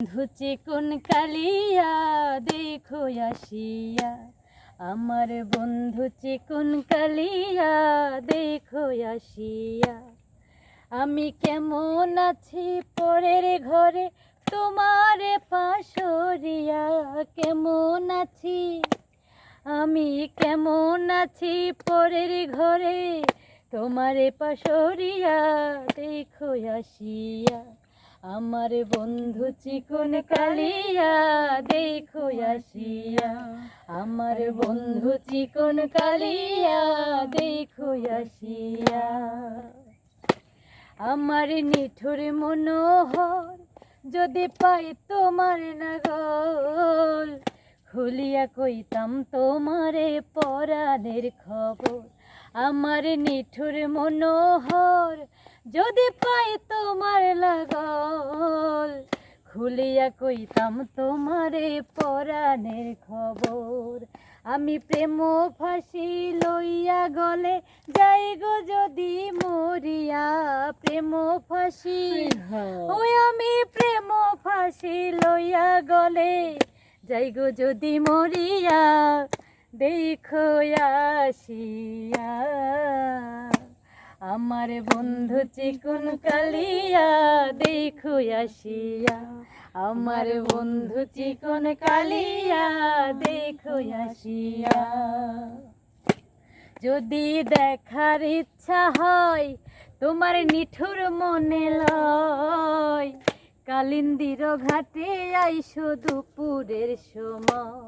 বন্ধু চিকুন কালিয়া, দেখো আসিয়া। আমার বন্ধু চিকুন কালিয়া, দেখো আসিয়া। আমি কেমন আছি পরের ঘরে, তোমার পাশরিয়া। কেমন আছি? আমি কেমন আছি পরের ঘরে, তোমারে পাশরিয়া, দেখো আসিয়া। আমার বন্ধু চিকন কালিয়া, দেখো আসিয়া। আমার বন্ধু চিকন কালিয়া, দেখো আসিয়া। আমার নিঠুর মনোহর যদি পাই তোমার নাগল, খুলিয়া কইতাম তোমারে পরাণের খবর। আমার নিঠুর মনোহর যদি পাই তোমার লাগল খুলিয়া কইতাম তোমারে পরাণের খবর। আমি প্রেম ফাঁসি লইয়া গলে যাই গো যদি মরিয়া প্রেম ফাঁসি। ওই আমি প্রেম ফাঁসি লইয়া গলে যাই গো যদি মরিয়া দেখো আসিয়া। আমার বন্ধু চিকুন কালিয়া, দেখো আসিয়া। আমার বন্ধু চিকন কালিয়া, দেখো আসিয়া। যদি দেখার ইচ্ছা হয়, তোমার নিঠুর মনে লয়। কালিন্দির ঘাটে আইসো দুপুরের সময়।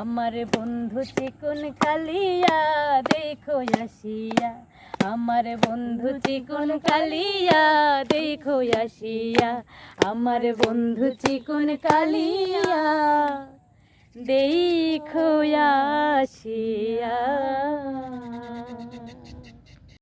আমার বন্ধু চিকন কালিয়া, দেখো আসিয়া। আমার বন্ধু চিকন কালিয়া, দেখো আসিয়া। আমার বন্ধু চিকন কালিয়া, দেখো আসিয়া।